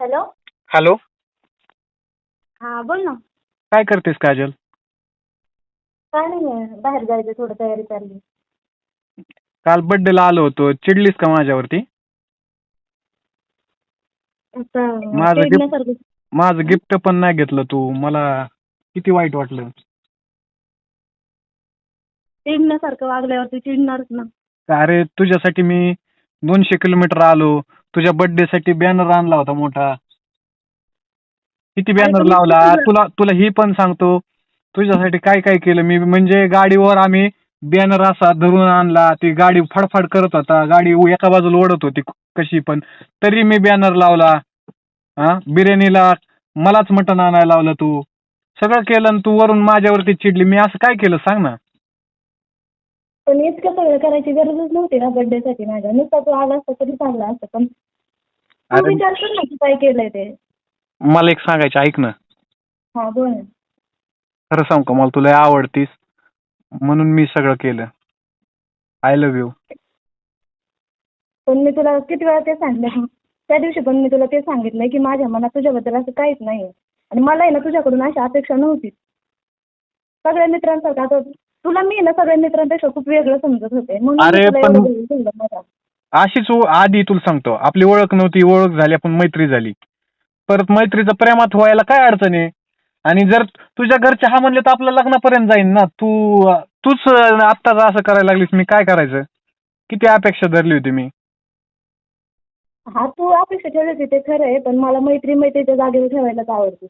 Hello? Hello? हा बोल ना. काय करतेस काजल? काय नाही बाहेर जायचं थोडं तयारी चालली काल बर्थडेला आलो होतो. चिडलीस का माझ्यावरती? आता माझं gift- चिडण्यासारखं माझं गिफ्ट पण नाही घेतलं तू. मला किती वाईट वाटलं. चिडण्यासारखं वागल्यावरती चिडणारच ना. अरे तुझ्यासाठी मी दोनशे किलोमीटर आलो. तुझ्या birthday साठी बॅनर आणला होता मोठा. किती बॅनर लावला? तुला तुला ही पण सांगतो. तुझ्यासाठी काय काय केलं? मी म्हणजे गाडीवर आम्ही बॅनर असा धरून आणला. ती गाडी फडफड करत होता. गाडी एका बाजूला ओढत होती कशी पण. तरी मी बॅनर लावला. हा? बिर्याणीला मलाच मटण आणायला लावलं तू. सगळं केलं आणि तू वरून माझ्यावरती चिडली. मी असं काय केलं? सांग ना. पण इतकं सगळं करायची गरजच नव्हती ना birthday साठी माझ्या. नुसता तू आला असता तरी चांगला असतं पण तू अरे विचार कर ना तू काय केलंय ते. मला एक सांगायचं ऐक ना. हा बोल. ना खरं सांगू का मला तुला आवडतीस म्हणून मी सगळं केलं. आय लव्ह यू पण मी तुला किती वेळा ते सांगितलं त्या दिवशी पण मी तुला ते सांगितलंय की माझ्या मनात तुझ्याबद्दल असं काहीच नाही आणि मलाही ना तुझ्याकडून अशी अपेक्षा नव्हती. सगळ्या मित्रांसारखं आता तुला मी ना सगळ्या मित्रांपेक्षा खूप वेगळं समजत होते. म्हणून मी अरे तुला पण- एवढं. अशीच ओ- आधी तुला सांगतो. आपली ओळख नव्हती ओळख झाली आपण मैत्री झाली. परत मैत्रीचं प्रेमात व्हायला काय अडचण आहे? आणि जर तुझ्या घरचे हा म्हणले तर आपलं लग्नापर्यंत जाईन ना. तू तूच आत्ताच असं करायला लागलीस मी काय करायचं? किती अपेक्षा धरली होती मी. हा तू अपेक्षा ठेवली होती ते खरं आहे पण मला मैत्री मैत्रीच्या जागेवर ठेवायलाच आवडते.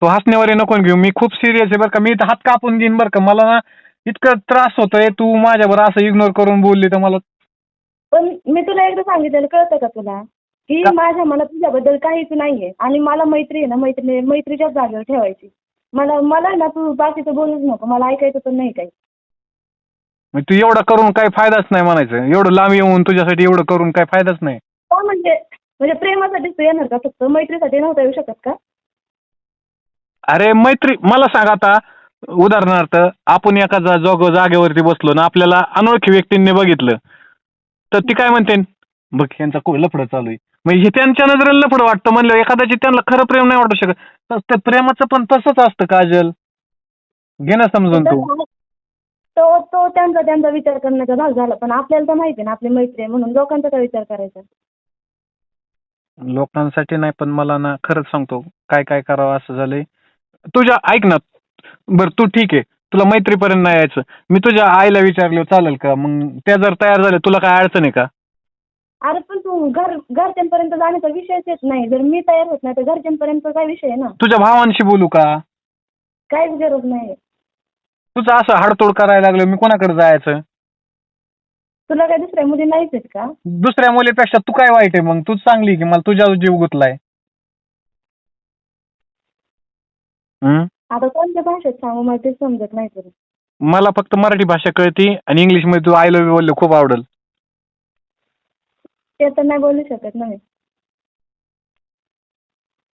तो हसण्यावर नको घेऊ. मी खूप सिरियस आहे बरं का. मी इथं हात कापून घेईन बरं का. मला ना इतकं त्रास होतोय तू माझ्यावर असं इग्नोर करून बोलली तर मला पण मी तुला एकदा सांगितलेलं कळतं का तुला? की का? माझ्या मनात तुझ्याबद्दल काहीच नाहीये आणि मला मैत्री आहे ना मैत्री मैत्रीच्याच जागेवर ठेवायची. मला मला ना तू बाकीचं बोलूच नको मला ऐकायचं पण नाही काही. मग तू एवढं करून काही फायदाच नाही म्हणायचं. एवढं लांब येऊन तुझ्यासाठी एवढं करून काही फायदाच नाही. का म्हणजे म्हणजे प्रेमासाठीच तू येणार का? फक्त मैत्रीसाठी नव्हता येऊ शकत का? अरे मैत्री मला सांग आता उदाहरणार्थ आपण एका जा- जोग जागेवरती बसलो ना आपल्याला अनोळखी व्यक्तींनी बघितलं. तर ती काय म्हणते? बघ यांचा को लफडं चालू आहे. हे त्यांच्या नजरेला लफडं वाटतं म्हणलं एखाद्याची त्यांना खरं प्रेम नाही वाटू शकत. तर त्या प्रेमाचं पण तसंच असतं काजल. घे ना समजून तू. तो तो त्यांचा त्यांचा विचार करण्याचा भाग झाला. पण आपल्याला तर माहिती आहे ना आपली मैत्री आहे म्हणून लोकांचा काय विचार करायचा? लोकांसाठी नाही पण मला ना खरंच सांगतो काय काय करावं असं झालंय. तुझ्या ऐक ना बरं तू ठीक आहे. तुला मैत्रीपर्यंत नाही यायचं. मी तुझ्या आईला विचारलं चालेल का? मग त्या जर तयार झाल्या तुला काय अडचण आहे का? अरे पण तू घर घरच्यांपर्यंत जाण्याचा विषयच येत नाही. जर मी तयार होत नाही तर घरच्यांपर्यंत काय विषय आहे ना? तुझ्या भावांशी बोलू का? काहीच गरज नाही. तुझं असं हाडतोड करायला लागलं मी कोणाकडे जायचं? तुला काय दुसऱ्या मुली नाहीच आहेत का? दुसऱ्या मुलीपेक्षा तू काय वाईट आहे मग? तूच चांगली आहे की मला तुझ्या जीव गुतलाय? हम्म? आता कोणत्या भाषेत सांगू मला तेच समजत नाही तुला मला फक्त मराठी भाषा कळती आणि इंग्लिशमध्ये तू आय लव्ह यू बोलले खूप आवडेल. ते तर नाही बोलू शकत ना मी.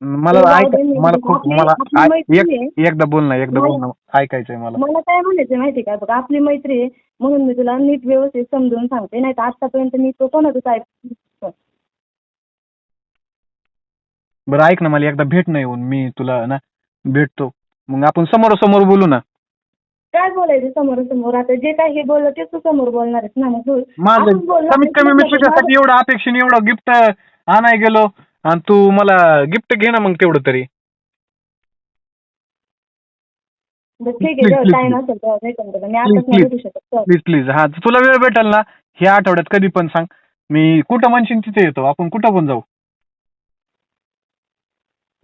मला ऐक मला खूप आपली- मला आपली ऐक- मैत्री एक- एकदा बोल ना एकदा बोल ना ऐकायचंय मला. मला काय म्हणायचं माहिती का? बघ आपली मैत्री आहे म्हणून मी तुला नीट व्यवस्थित समजून सांगते. नाही तर आतापर्यंत मी तो कोणाचंच ऐक बरं ऐक ना मला एकदा भेट नाही येऊन मी तुला ना भेटतो. मग आपण समोरासमोर बोलू ना. काय बोलायचं समोर समोर आता जे काही हे बोललं ते तू समोर बोलणार आहेस ना मग. माझं आपण बोलणार कमीत कमी मी नाही, तुझ्यासाठी एवढं अपेक्षेने एवढं गिफ्ट आणाय गेलो आणि तू मला गिफ्ट घे ना मग तेवढं तरी. बरं, ठीक आहे Please, जेव्हा please, टाइम please. असेल तेव्हा भेटेल तुला मी Please, आताच नाही please. भेटू शकत. चल. प्लीज प्लीज हा तुला वेळ भेटेल ना? ह्या आठवड्यात कधी पण सांग. मी कुठं म्हणशील तिथे येतो. आपण कुठं पण जाऊ.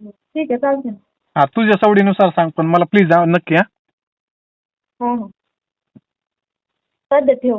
ठीक आहे चालते हा तुझ्या सवडीनुसार सांग पण मला प्लीज नक्की हा. हो, हो. हां. सध्या ठेव.